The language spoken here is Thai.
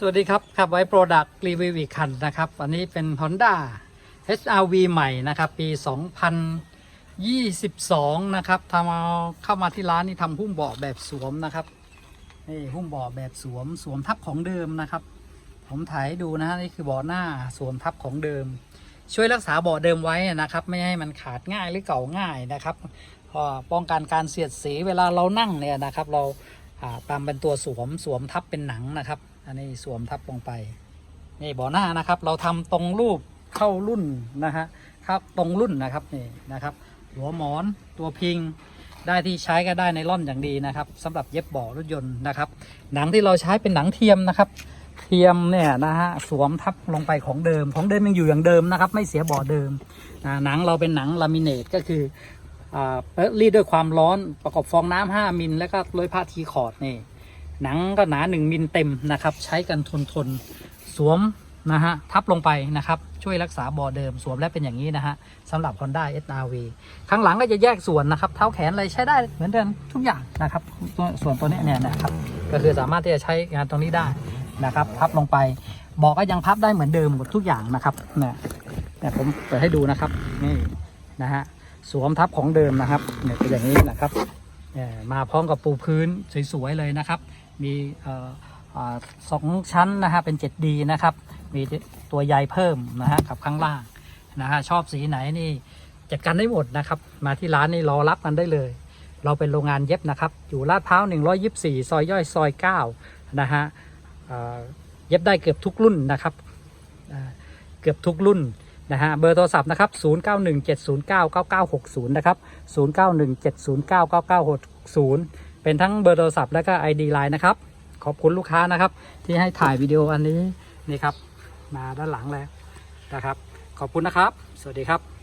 สวัสดีครับขับไว้โปรดักต์รีวิวอีกคันนะครับ อันนี้เป็น Honda HRV ใหม่นะครับ ปี 2022 นะครับทำเอาเข้ามาที่ร้านนี่ทำหุ้มเบาะแบบสวมนะครับนี่หุ้มเบาะแบบสวมสวมทับของเดิมนะครับ ผมถ่ายให้ดูนะฮะนี่คือเบาะหน้าสวมทับของเดิม ช่วยรักษาเบาะเดิมไว้นะครับ ไม่ให้มันขาดง่ายหรือเก่าง่ายนะครับก็ป้องกันการเสียดสีเวลาเรานั่งเนี่ยนะครับ เราอ่าตามเป็นตัวสวมสวมทับเป็นหนังนะครับ อันนี้สวมทับลงไป นี่เบาะหน้านะครับ เราทำตรงรูปเข้ารุ่นนะฮะครับตรงรุ่นนะครับนี่นะครับ หัวหมอนตัวพิงได้ที่ใช้ก็ได้ในร่อนอย่างดีนะครับสำหรับเย็บเบาะรถยนต์นะครับ หนังที่เราใช้เป็นหนังเทียมนะครับเทียมเนี่ยนะฮะสวมทับลงไปของเดิมของเดิมยังอยู่อย่างเดิมนะครับ ไม่เสียเบาะเดิมหนังเราเป็นหนังลามิเนตก็คือรีดด้วยความร้อนประกอบฟองน้ำ5มิลแล้วก็ร้อยผ้าทีคอร์ดนี่ หนังก็หนา1มิลเต็มนะครับ ใช้กันทนทนสวมนะฮะทับลงไปนะครับช่วยรักษาบอเดิมสวมแล้วเป็นอย่างนี้นะฮะสำหรับ Honda SRV ข้างหลังก็จะแยกส่วนนะครับ เท้าแขนอะไรใช้ได้เหมือนเดิมทุกอย่างนะครับตัวส่วนตัวนี้เนี่ยนะครับก็คือสามารถที่จะใช้งานตรงนี้ได้นะครับพับลงไปเบอกก็ยังพับได้เหมือนเดิมหมดทุกอย่างนะครับเนี่ยเนี่ยผมเปิดให้ดูนะครับนี่นะฮะสวมทับของเดิมนะครับเนี่ยเป็นอย่างนี้นะครับเอ่อมาพร้อมกับปูพื้นสวยๆเลยนะครับ มีสองชั้นนะฮะเป็น 7D นะครับ มีตัวใยเพิ่มนะฮะกับข้างล่างนะฮะชอบสีไหนนี่จัดการได้หมดนะครับ มาที่ร้านนี่รอรับกันได้เลย เราเป็นโรงงานเย็บนะครับ อยู่ลาดพร้าว 124 ซอยย่อยซอย 9 นะฮะเย็บได้เกือบทุกรุ่นนะครับเกือบทุกรุ่นนะฮะเบอร์โทรศัพท์นะครับ 0917099960 นะครับ 0917099960 เป็นทั้งเบอร์โทรศัพท์และก็ ID Line นะครับ ขอบคุณลูกค้านะครับ ที่ให้ถ่ายวิดีโออันนี้นี่ครับ มาด้านหลังแล้วนะครับ ขอบคุณนะครับ สวัสดีครับ